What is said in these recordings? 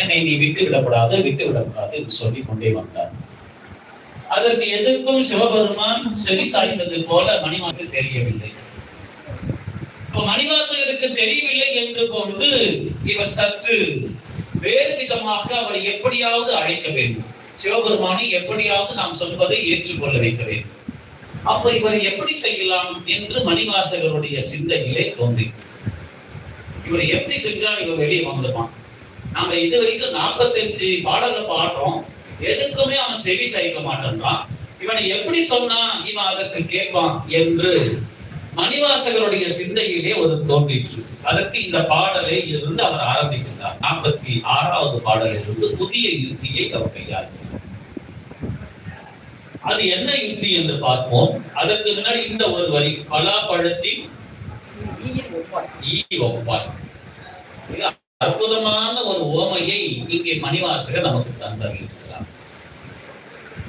என்னை நீ விட்டு விடக்கூடாது விட்டு விடக்கூடாது என்று சொல்லிக் கொண்டே வந்தார். அதற்கு எதற்கும் சிவபெருமான் செவி சாய்த்தது போல மணிமாக்கு தெரியவில்லை. இப்ப மணிவாசகருக்கு தெரியவில்லை என்று கொண்டு இவர் சற்று வேறு விதமாக அவரை எப்படியாவது அழைக்க வேண்டும். சிவபெருமானை எப்படியாவது நாம் சொல்வதை ஏற்றுக்கொள்ள வைக்க வேண்டும். அப்ப இவரை எப்படி செய்யலாம் என்று மணிவாசகருடைய சிந்தையிலே தோன்றி இவரை எப்படி சென்றால் இவர் வெளியே வந்துடுவான். நாம இது வரைக்கும் நாற்பத்தஞ்சு பாடல்ல பாடுறோம். எதுக்குமே அவன் செவி சாய்க்க மாட்டேன்றான். இவனை எப்படி சொன்னா இவன் அதற்கு கேட்பான் என்று மணிவாசகருடைய சிந்தையிலே ஒரு தோன்றிற்று. அதற்கு இந்த பாடலை இருந்து அவர் ஆரம்பிக்கிறார். நாற்பத்தி ஆறாவது பாடலிலிருந்து புதிய யுக்தியை அவர் கையாளுகிறார். அது என்ன யுக்தி என்று பார்ப்போம். அதற்கு முன்னாடி இந்த ஒரு வரி பலாப்பழத்தின் ஈ ஒப்பாய். அற்புதமான ஒரு ஓமையை இங்கே மணிவாசகர் நமக்கு தந்தறியிருக்கிறார்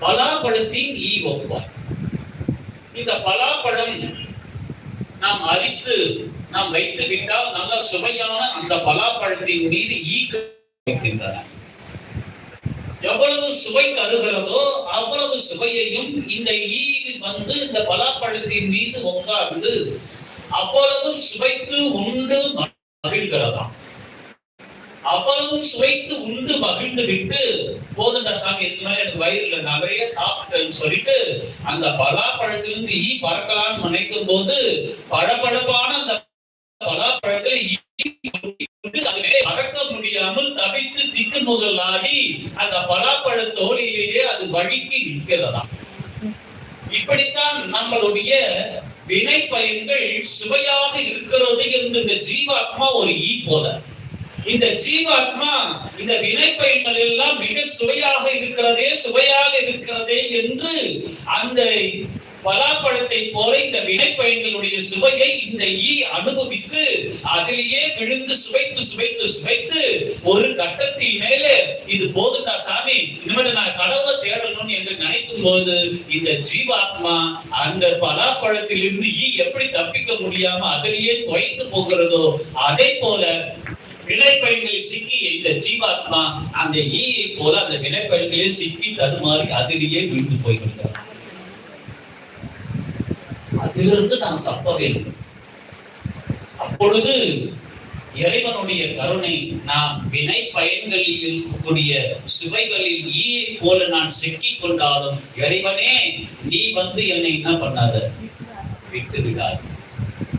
பலாப்பழத்தின் ஈ ஒப்பாய் இந்த பலாப்பழம் நாம் அரித்து நாம் வைத்து விட்டால் நல்ல சுவையான அந்த பலாப்பழத்தின் மீது ஈ வைக்கின்றன எவ்வளவு சுவை தருகிறதோ அவ்வளவு சுவையையும் இந்த ஈ வந்து இந்த பலாப்பழத்தின் மீது உட்கார்ந்து அவ்வளவு சுவைத்து உண்டு மகிழ்கிறதாம். அவ்வளவு சுவைத்து உண்டு மகிழ்ந்து விட்டு போதுண்டா சாமி இதுக்கு மேல எனக்கு வயிறுல நிறைய சாப்பிட்டேன்னு சொல்லிட்டு அந்த பலாப்பழத்திலிருந்து ஈ பறக்கலாம்னு நினைக்கும் போது பளபளப்பான அந்த பலாப்பழத்தை பறக்க முடியாமல் தவித்து திக்கு முதலாடி அந்த பலாப்பழ தோழிலேயே அது வழுக்கி நிற்கிறதா இப்படித்தான் நம்மளுடைய வினை பயன்கள் சுவையாக இருக்கிறது என்று இந்த ஜீவாத்மா ஒரு ஈ போல. இந்த ஜீவாத்மா இந்த வினை பயன்கள் எல்லாம் மிக சுவையாக இருக்கிறதே சுவையாக இருக்கிறதே என்று அந்த பலாப்பழத்தை போல இந்த வினைப்பயன்களுடைய சுவையை இந்த ஈ அனுபவித்து அதிலேயே விழுந்து சுவைத்து சுவைத்து சுவைத்து ஒரு கட்டத்தின் மேலே இது போதுண்டா சாமி இனிமேல் நான் கடவுளை தேடணும் என்று நினைக்கும் போது இந்த ஜீவாத்மா அந்த பலாப்பழத்திலிருந்து ஈ எப்படி தப்பிக்க முடியாம அதிலேயே துவைத்து போகிறதோ அதே போல வினைப்பயன்களில் சிக்கி இந்த ஜீவாத்மா அந்த ஈயை போல அந்த வினைப்பயன்களில் சிக்கி தடுமாறி அதிலேயே விழுந்து போய்விடுகிறார் அதிலிருந்து நாம் தப்ப வேண்டும். அப்பொழுது இறைவனுடைய கருணை நாம் வினை பயன்களில் இருக்கக்கூடிய சுவைகளில் ஈயை போல நான் சிக்கிக் கொண்டாலும் இறைவனே நீ வந்து என்னை என்ன பண்ணாத? விட்டு விடாது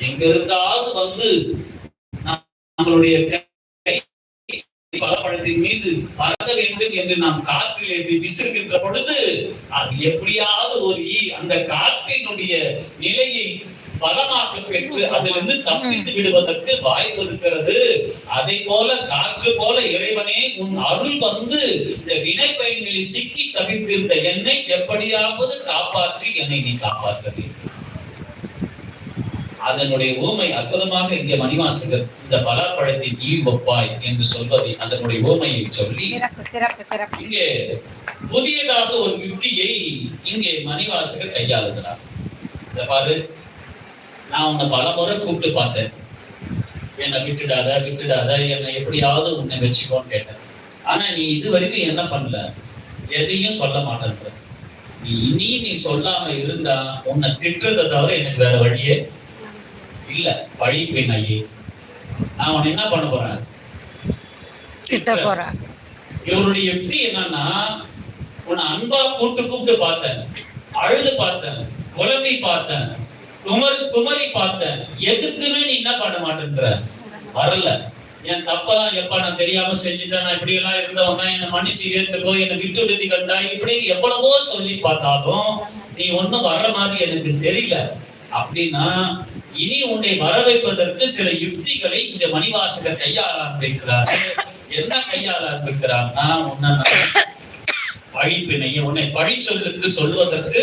எங்கிருந்தாவது வந்து நாம் நம்மளுடைய பலப்பழத்தின் மீது பறக்க வேண்டும் என்று நாம் காற்றில் என்று விசிறுகின்ற பொழுது அது எப்படியாவது ஒரு ஈ அந்த காற்றினுடைய நிலையை பலமாக பெற்று அதிலிருந்து தப்பித்து விடுவதற்கு வாய்ப்பு இருக்கிறது. அதை போல காற்று போல இறைவனே உன் அருள் வந்து இந்த வினை பயன்களில் சிக்கி தவித்திருந்த என்னை எப்படியாவது காப்பாற்றி என்னை நீ காப்பாற்ற வேண்டும். அதனுடைய ஊமை அற்புதமாக இங்கே மணிவாசகர் இந்த பலாப்பழத்தின் ஈ ஒப்பாய் என்று சொல்வதை அதனுடைய ஊமையை சொல்லி இங்கே புதியதாக ஒரு யுக்தியை இங்கே மணிவாசகர் கையாளுகிறார். இந்த பாரு நான் உன்னை பல முறை கூப்பிட்டு பார்த்தேன். என்னை விட்டுடாத விட்டுடாத என்னை எப்படியாவது உன்னை வச்சுக்கோன்னு கேட்டேன். ஆனா நீ இது வரைக்கும் என்ன பண்ணல? எதையும் சொல்ல மாட்டேன்ற. நீ இனி நீ சொல்லாம இருந்தா உன்னை திட்டுறதை தவிர எனக்கு வேற வழியே இல்ல பழி பெண் ஐயே நான் உன்னை என்ன பண்ண போறேன்? திட்ட போறேன். இவருடைய யுக்தி என்னன்னா உன்னை அன்பா கூப்பிட்டு கூப்பிட்டு பார்த்தேன். அழுது பார்த்தேன். குழம்பி பார்த்தேன். குமர் குமரி பார்த்தேன். எதுக்குமே நீ என்ன பண்ண மாட்டேன்ற. வரல. என் தப்பெல்லாம் எப்ப நான் தெரியாம செஞ்சுட்டேன்? நான் இப்படி எல்லாம் இருந்தவனா என்னை மன்னிச்சு ஏத்துக்கோ என்னை விட்டு விடுதி கண்டா இப்படி எவ்வளவோ சொல்லி பார்த்தாலும் நீ ஒண்ணும் வர்ற மாதிரி எனக்கு தெரியல. அப்படின்னா இனி உன்னை வர வைப்பதற்கு சில யுக்திகளை இந்த மணிவாசகர் கையாள ஆரம்பிக்கிறார். என்ன கையாள ஆரம்பிக்கிறார்னா உன்ன பழிப்பினையை உன்னை பழி சொல்லுக்கு சொல்வதற்கு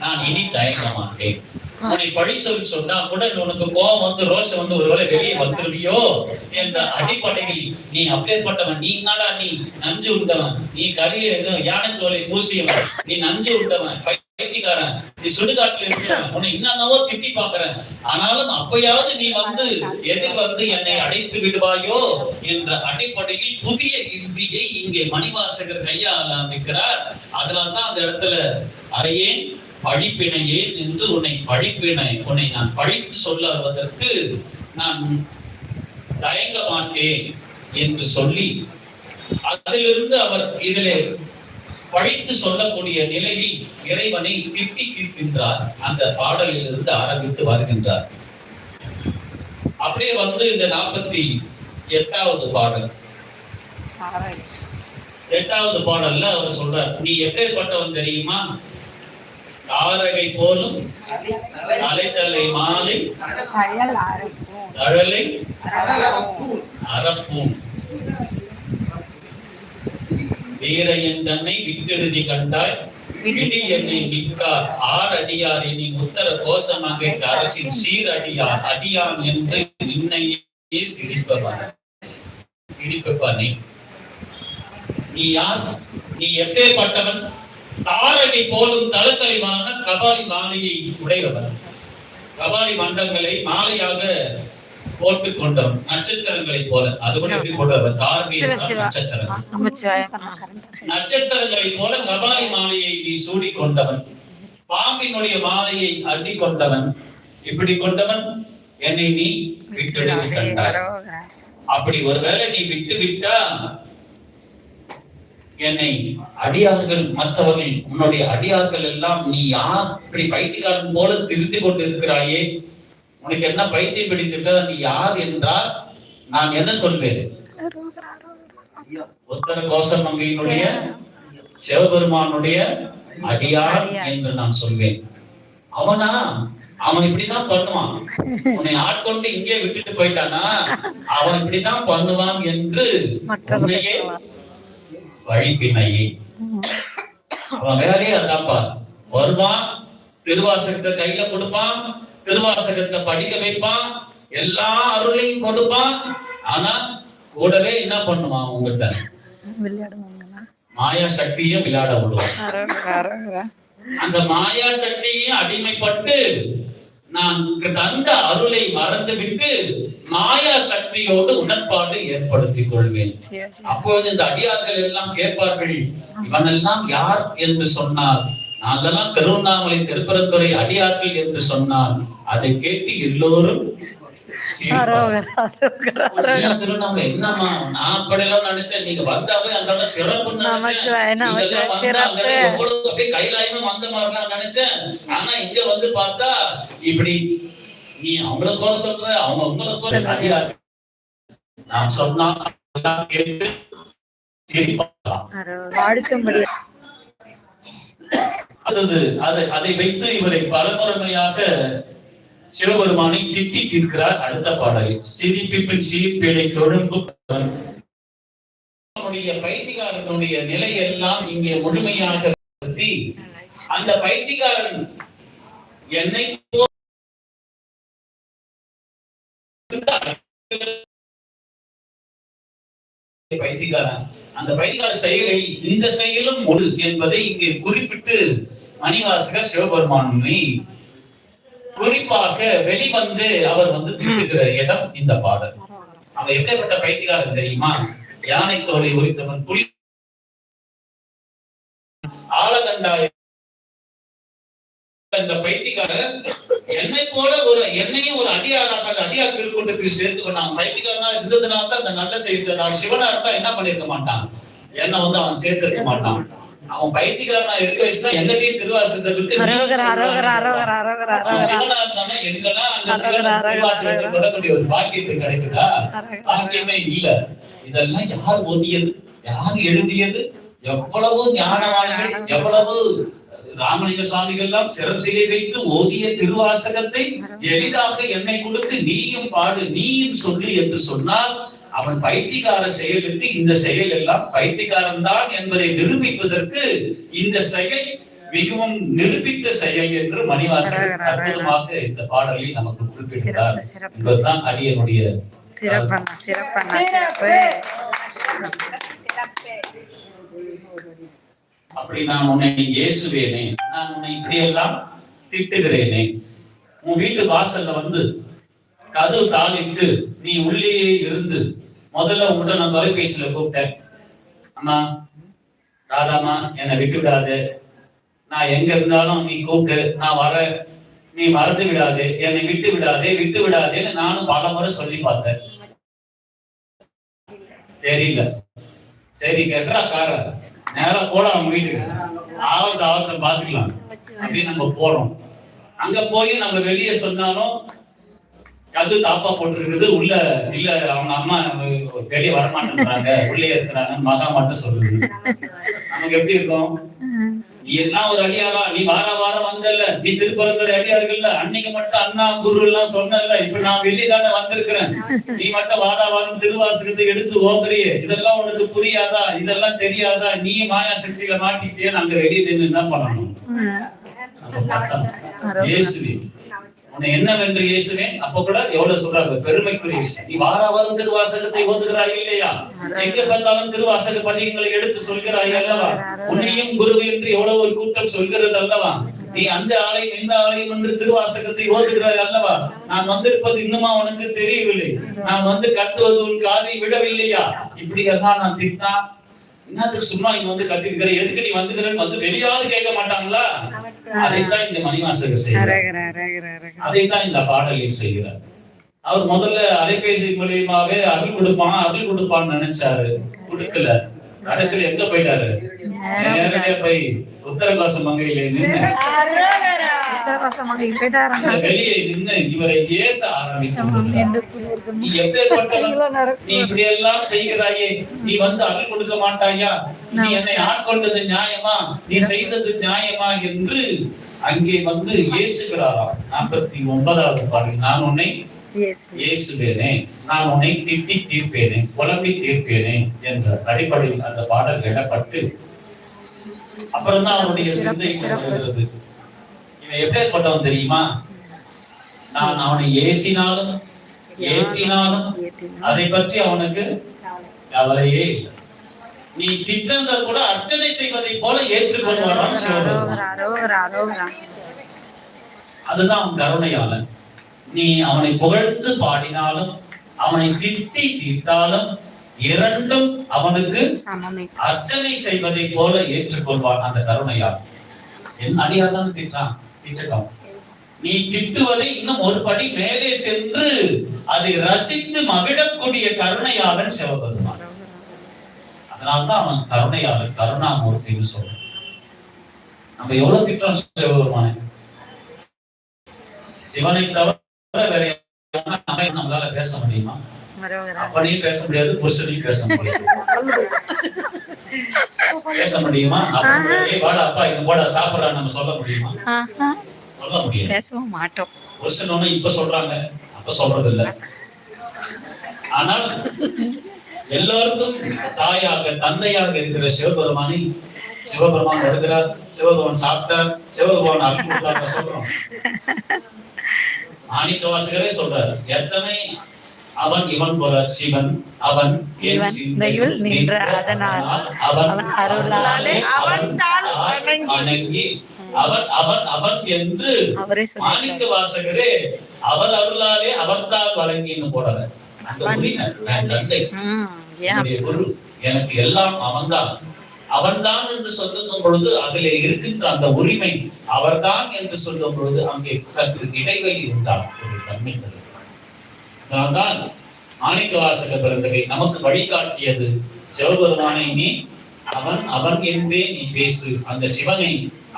நான் இனி தயங்க மாட்டேன் உன்னை பழி சொல்லி சொன்னா கூட உனக்கு கோபம் வந்து ரோஷம் வந்து ஒருவேளை வெளியே வந்துருவியோ என்ற அடிப்படையில் நீ அப்பேற்பட்டவன் நீ என்னடா நீ நஞ்சு விட்டவன் நீ கரிய யானை தோலை பூசியவன். நீ நஞ்சு விட்டவன் பைத்தியக்காரன் நீ சுடுகாட்டுல இருக்கிற உன்னை என்னென்னவோ திட்டி பாக்குறேன் ஆனாலும் அப்பயாவது நீ வந்து எதிர் வந்து என்னை அடைத்து விடுவாயோ என்ற அடிப்படையில் புதிய யுக்தியை இங்கே மணிவாசகர் கையாள ஆரம்பிக்கிறார். அதனால்தான் அந்த இடத்துல அறையேன் பழிப்பினையேன் என்று உன்னை பழிப்பினை உன்னை நான் பழித்து சொல்லுவதற்கு நான் தயங்க மாட்டேன் என்று சொல்லி அதிலிருந்து அவர் இதிலே பழித்து சொல்லக்கூடிய நிலையில் இறைவனை திட்டி தீர்க்கின்றார். அந்த பாடலில் இருந்து ஆரம்பித்து வருகின்றார். அப்படியே வந்து இந்த நாற்பத்தி எட்டாவது பாடல். எட்டாவது பாடல்ல அவர் சொல்றார் நீ எப்பேற்பட்டவன் தெரியுமா? தாரகை போலும் அலைத்தலை மாலை கயல் அறுப்போம் தழலை அறப்பூம் வீரையன் தன்னை விட்டெழுதி கண்டாய் விடி என்னை மிக்கார். ஆர் அடியார் இனி உத்தர கோஷமாக அரசின் சீர் அடியார். அடியான் என்று நின்னையே சிரிப்பவன். நீ. யார்? நீ எப்பேற்பட்டவன்? தாரகை போலும் தளத்தலைவான கபாலி மாலையை உடையவன். கபாலி மண்டங்களை மாலையாக போட்டுக் கொண்டவன் நட்சத்திரங்களைப் போல. அது கூட எப்படி சிவ சிவா. நட்சத்திரம். நமச்சிவாயம் நட்சத்திரங்களைப் போல கபாலி மாலையை நீ சூடிக் கொண்டவன் பாம்பினுடைய மாலையை அள்ளி கொண்டவன் இப்படி கொண்டவன் என்னை நீ விட்டெடுத்து கண்டாய். அப்படி ஒருவேளை நீ விட்டு விட்டா என்னை அடியார்கள் மற்றவர்கள் உன்னுடைய அடியார்கள் எல்லாம் நீ யார்? இப்படி பைத்தியக்காரன் போல திருத்தி கொண்டு இருக்கிறாயே உனக்கு என்ன பைத்தியம் பிடித்திருக்க நீ யார் என்றால் நான் என்ன சொல்வேன்? உத்தர கோசமங்கையினுடைய சிவபெருமானுடைய அடியார் என்று நான் சொல்வேன். அவனா? அவன் இப்படிதான் பண்ணுவான். உன்னை ஆட்கொண்டு இங்கே விட்டுட்டு போயிட்டானா? அவன் இப்படிதான் பண்ணுவான் என்று உன்னையே. வழிப்பினையே. அவன் வேலையே அதான்ப்பா. வருவான் திருவாசகத்தை கையில கொடுப்பான் திருவாசகத்தை படிக்க வைப்பான் எல்லா அருளையும் கொடுப்பான். ஆனா கூடவே என்ன பண்ணுவான் உங்ககிட்ட மாயா சக்தியும் விளையாட விடுவான். அந்த மாயா சக்தியும் அடிமைப்பட்டு நான் தந்த அருளை மறந்துவிட்டு மாயா சக்தியோடு உடன்பாடு ஏற்படுத்திக் கொள்வேன். அப்பொழுது இந்த அடியார்கள் எல்லாம் கேட்பார்கள் இவனெல்லாம் யார் என்று சொன்னார் நாங்கெல்லாம் திருவண்ணாமலை திருப்பரத்துறை அடியார்கள் என்று சொன்னார் அதை கேட்டு எல்லோரும் என்னம்மா? நான் அப்படியெல்லாம் நினைச்சேன். நீங்க வந்தாவே இடம் சிறப்பு. அப்படியே கைலாயமும் வந்த மாதிரிலாம் நினைச்சேன். ஆனா இங்க வந்து பார்த்தா இப்படி நீ அவங்கள குறை சொல்ற அவங்க உங்களை குறை அடியார்கள். நான் சொன்னா கேட்டு அடுத்தது அதை அதை வைத்து இவரை பலமுறைமையாக சிவபெருமானை திட்டி தீர்க்கிறார் அடுத்த பாடலில். சிரிப்பிப்பின் சீர்பேடை தொழும்பு அவனுடைய நிலை நிலையெல்லாம் இங்கே முழுமையாக அந்த பைத்தியக்காரன் என்னை போ- பைத்தியக்காரன். அந்த பைத்தியார் செயலை இந்த செயலும் ஒரு என்பதை இங்கே குறிப்பிட்டு மணிவாசகர் சிவபெருமானை குறிப்பாக வெளிவந்து அவர் வந்து திட்டுகிற இடம் இந்த பாடல். அவன் எப்படிப்பட்ட பைத்தியக்காரன் தெரியுமா? யானை தோலை உரித்தவன் புலி ஆலகண்டாய அந்த பைத்தியக்காரன் என்னை போல ஒரு என்னையும் ஒரு அடியாராக அந்த அடியார் திருக்கூட்டத்துக்கு நான் பைத்தியக்காரனா இருந்ததுனால தான் அந்த நல்ல செய்தி நான் சிவனா இருந்தா என்ன பண்ணிருக்க மாட்டான்? என்ன வந்து அவன் சேர்த்திருக்க மாட்டான். அவன் பைத்தியக்காரனா இருக்க வச்சுதான் அரோகரா, திருவாசகத்தை. தொடக்கூடிய ஒரு பாக்கியத்துக்கு கிடைக்குதா. பாக்கியமே இல்ல. இதெல்லாம் யார் ஓதியது? யார் எழுதியது? எவ்வளவு ஞானவான்கள் எவ்வளவு ராமலிங்க சுவாமிகள் எல்லாம் சிறந்திலே வைத்து ஓதிய திருவாசகத்தை எளிதாக என்னை கொடுத்து நீயும் பாடு நீயும் சொல்லு என்று சொன்னால் அவன் பைத்தியக்கார செயலுக்கு இந்த செயல் எல்லாம் பைத்தியக்காரன் தான் என்பதை நிரூபிப்பதற்கு இந்த செயல் மிகவும் நிரூபித்த செயல் என்று மணிவாசகர் அற்புதமாக இந்த பாடலில் நமக்கு சிறப்பு. என்பதுதான் அடியனுடைய சிறப்பண்ணா சிறப்பண்ணா சிறப்பு. அப்படி நான் உன்னை இயேசுவேனே நான் உன்னை இப்படியெல்லாம் திட்டுகிறேனே. உன் வீட்டு வாசல்ல வந்து கதவு தாளிட்டு நீ உள்ளேயே இருந்து முதல்ல உங்கள்கிட்ட நான் தொலைபேசியில கூப்பிட்டேன். அம்மா ராதாமா என்னை விட்டு விடாது நான் எங்க இருந்தாலும் நீ கூப்பிட்டு நான் வரேன் நீ மறந்து விடாது. என்னை விட்டு விடாதே விட்டு விடாதேன்னு நானும் பல முறை சொல்லி பார்த்தேன். தெரியல. சரி கேட்டா கார. நேரா போட அவங்க வீட்டுக்கு ஆவத்தை ஆவத்தை பாத்துக்கலாம் அப்படின்னு நம்ம போறோம். அங்க போய் நம்ம வெளியே சொன்னாலும் அது தாப்பா போட்டிருக்குது. உள்ள இல்ல அவங்க அம்மா வெளியே வரமாட்டேன்றாங்க. உள்ளே இருக்கிறாங்க மகா மட்டும் சொல்லுது. நமக்கு எப்படி இருக்கும்? நீ எல்லாம் ஒரு அடியாரா நீ வார வாரம் வந்தல்ல. நீ திருப்பரந்தர் அடியார்கள்ல அன்னைக்கு மட்டும் அண்ணா குரு எல்லாம் சொன்னல இப்ப நான் வெளியே தானே வந்திருக்கிறேன். நீ மட்டும் வார வாரம் திருவாசகத்தை எடுத்து ஓதுறியே இதெல்லாம் உனக்கு புரியாதா? இதெல்லாம் தெரியாதா? நீ மாயா சக்தியில மாட்டிக்கிட்டே நாங்க வெளியே நின்று என்ன பண்ணணும்? உன்னை என்னவென்று இயேசுவே? அப்ப கூட எவ்வளவு சொல்றாங்க பெருமைக்குரிய விஷயம். நீ வார வாரம் திருவாசகத்தை ஓதுகிறாய் இல்லையா? எங்க பார்த்தாலும் திருவாசக பதிகங்களை எடுத்து சொல்கிறாய் அல்லவா? உன்னையும் குரு என்று எவ்வளவு ஒரு கூட்டம் சொல்கிறது அல்லவா? நீ அந்த ஆலயம் இந்த ஆலயம் என்று திருவாசகத்தை ஓதுகிறாய் அல்லவா? நான் வந்திருப்பது இன்னுமா உனக்கு தெரியவில்லை. நான் வந்து கத்துவது உன் காதை விடவில்லையா? இப்படியெல்லாம் நான் திட்டான் என்னத்துக்கு சும்மா இங்க வந்து கத்திருக்கிற எதுக்கு நீ வந்துக்கிறேன்னு வந்து வெளியாவது கேட்க மாட்டாங்களா? அதைத்தான் இந்த மணிவாசகர் செய்கிறார். அதைத்தான் இந்த பாடலில் செய்கிறார். அவர் முதல்ல அலைபேசி மூலியமாவே அருள் கொடுப்பான் அருள் கொடுப்பான்னு நினைச்சாரு. கொடுக்கல. கடைசியில எங்க போயிட்டாரு? நேரடியா போய் உத்தரகாச மங்கையில நின்று உத்தரவாசமாக போயிட்டாராங்க வெளியே நின்று இவரை ஏச ஆரம்பிக்கிறார் நீ எப்பேற்பட்டவன்? நீ இப்படி எல்லாம் செய்கிறாயே. நீ வந்து அருள் கொடுக்க மாட்டாயா? நீ என்னை ஆட்கொண்டது நியாயமா? நீ செய்தது நியாயமா என்று அங்கே வந்து ஏசுகிறாராம் நாற்பத்தி ஒன்பதாவது பாடல். நான் உன்னை இயேசுவேனே. நான் உன்னை திட்டி தீர்ப்பேனே புலம்பி தீர்ப்பேனே என்ற அடிப்படையில் அந்த பாடல் இடப்பட்டு அப்புறம் தான் அவனுடைய சிந்தை. வருகிறது இவன் எப்பேற்பட்டவன் தெரியுமா? நான் அவனை ஏசினாலும் ஏத்தினாலும் அதை பற்றி அவனுக்கு கவலையே இல்லை. நீ திட்டங்கள் கூட அர்ச்சனை செய்வதை போல ஏற்றுக்கொள்வாராம் சிவபெருமான். அதுதான் அவன் கருணையாளன் நீ அவனை புகழ்ந்து பாடினாலும் அவனை திட்டி தீர்த்தாலும் இரண்டும் அவனுக்கு அர்ச்சனை செய்வதை போல ஏற்றுக்கொள்வான் அந்த கருணையாளன் என் அடியார் தான் திட்டான். திட்டட்டும் நீ திட்டுவதை இன்னும் ஒரு படி மேலே சென்று அதை ரசித்து மகிழக்கூடிய கருணையாளன் சிவபெருமான். அதனால்தான் அவன் கருணையாளன் கருணாமூர்த்தின்னு சொல்றான். நம்ம எவ்வளவு திட்டம் சிவபெருமானை? சிவனை தவிர வேற நம்மளால பேச முடியுமா? அரோகரா அப்பனையும் பேச முடியாது புருஷனையும் பேச முடியாது. பேச முடியுமா? வாடா அப்பா இங்க போடா சாப்பிடுறா நம்ம சொல்ல முடியுமா. சொல்ல முடியாது. பேசவும் மாட்டோம். புருஷன் ஒண்ணு இப்ப சொல்றாங்க அப்ப சொல்றது இல்ல ஆனால் எல்லாருக்கும் தாயாக தந்தையாக இருக்கிற சிவபெருமானை சிவபெருமான் வருகிறார். சிவபெருமான் சாப்பிட்டார். சிவபெருமான் கொடுத்தார் சொல்றோம். மாணிக்க வாசகரே சொல்றார் எத்தனை அவன் இவன் போல சிவன் அவன் சிந்தையில் நின்ற அதனால் அவன் அவன் அருளாலே அவன் வணங்கி. அவன் அவன் அவன் என்று அவரே மாணிக்க வாசகரே அவர் அருளாலே அவர்தான் வழங்கின்னு போடல. குரு எனக்கு எல்லாம் அவன்தான். அவன்தான் என்று சொல்லும் பொழுது அதிலே இருக்கின்ற அந்த உரிமை அவர்தான் என்று சொல்லும் பொழுது அங்கே சற்று இடைவெளி உண்டாகும் ஒரு தன்மை அதனால்தான் மாணிக்க வாசக பிறந்தகை நமக்கு வழிகாட்டியது சிவபெருமானை நீ அவன் அவன் என்றே நீ பேசு. அந்த சிவனை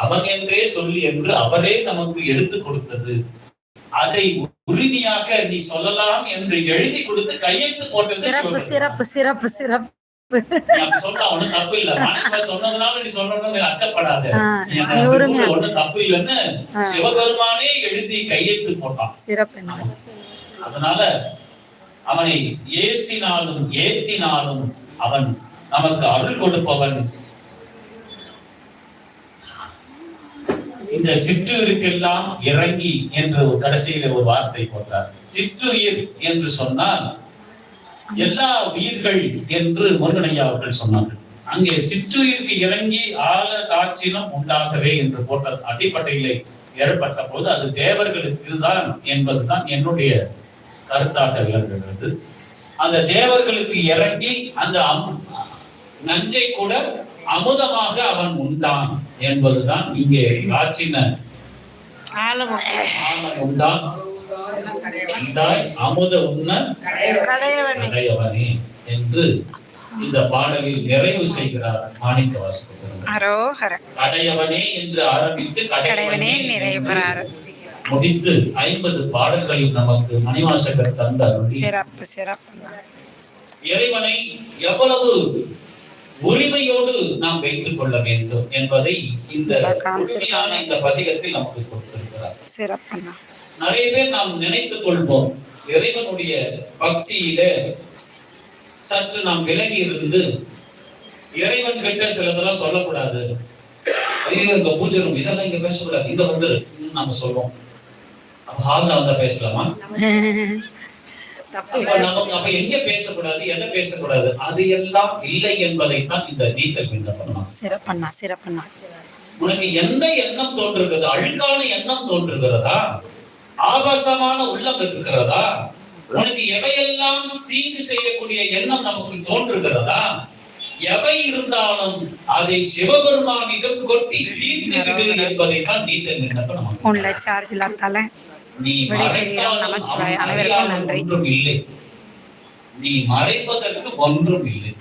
அவன் என்றே சொல்லி என்று அவரே நமக்கு எடுத்து கொடுத்தது. அதை உரிமையாக நீ சொல்லலாம் என்று எழுதி கொடுத்து கையெழுத்து போட்டது சிறப்பு. சிறப்பு சிறப்பு ஒண்ணும் தப்பு இல்ல. சொன்னதுனால நீ நீ அச்சப்படாத. ஒண்ணும் தப்பு இல்லைன்னு. சிவபெருமானே எழுதி கையெழுத்து போட்டான். சிறப்பு. அதனால அவனை ஏசினாலும் ஏத்தினாலும் அவன் நமக்கு அருள் கொடுப்பவன். இந்த சிற்றுயிருக்கெல்லாம் இறங்கி என்று ஒரு கடைசியில ஒரு வார்த்தை போட்டார். சிற்றுயிர் என்று சொன்னால் எல்லா உயிர்கள் என்று முருகனையா அவர்கள் சொன்னார்கள். அங்கே சிற்றுயிருக்கு இறங்கி ஆழ காட்சியிலும் உண்டாகவே என்று போட்டது. அடிப்படையிலே ஏற்பட்ட போது அது தேவர்களுக்கு தான் என்பதுதான் என்னுடைய கருத்தாக விளங்குகிறது. அந்த தேவர்களுக்கு இறங்கி அந்த நஞ்சை கூட அமுதமாக அவன் உண்டான் என்பதுதான் இங்கே காட்சின உண்டான். அமுத உண்ண கடையவனே. அடையவனே என்று இந்த பாடலில் நிறைவு செய்கிறார் மாணிக்க வாசகர். அடையவனே என்று ஆரம்பித்து கடையவனே நிறைவு முடித்து ஐம்பது பாடல்களில் நமக்கு மணிவாசகர் தந்த அருளி சிறப்பு சிறப்பு இறைவனை எவ்வளவு உரிமையோடு நாம் வைத்துக் கொள்ள வேண்டும் என்பதை இந்த முழுமையான இந்த பதிகத்தில் நமக்கு கொடுத்திருக்கிறார். நிறைய பேர் நாம் நினைத்துக் கொள்வோம் இறைவனுடைய பக்தியில சற்று நாம் விலகி இருந்து இறைவன் கிட்ட சிலதெல்லாம் சொல்லக்கூடாது. ஐயோ இந்த பூஜை இதெல்லாம் இங்க பேசக்கூடாது. இங்க வந்துரு ம், நம்ம சொல்றோம். அப்ப ஹால்ல வந்தா பேசலாமா அப்ப நமக்கு அப்ப எங்க பேசக்கூடாது எதை பேசக்கூடாது அது எல்லாம் இல்லை என்பதைத்தான் இந்த நீத்தல் விண்ணப்பம் சிறப்பண்ணா சிறப்பண்ணா. உனக்கு எந்த எண்ணம் தோன்றுகிறது? அழுக்கான எண்ணம் தோன்றுகிறதா? ஆபாசமான உள்ளம் இருக்கிறதா? உனக்கு எவையெல்லாம் தீங்கு செய்யக்கூடிய எண்ணம் நமக்கு தோன்றுகிறதா? எவை இருந்தாலும் அதை சிவபெருமானிடம் கொட்டி தீர்த்துவிடு என்பதைத்தான் நீத்தல் விண்ணப்பம் சார்ஜ் இல்லாதால விடைபெறுகிறோம். நமச்சிவாய. அனைவருக்கும் நன்றி. நீ மறைப்பதற்கு ஒன்றும் இல்லை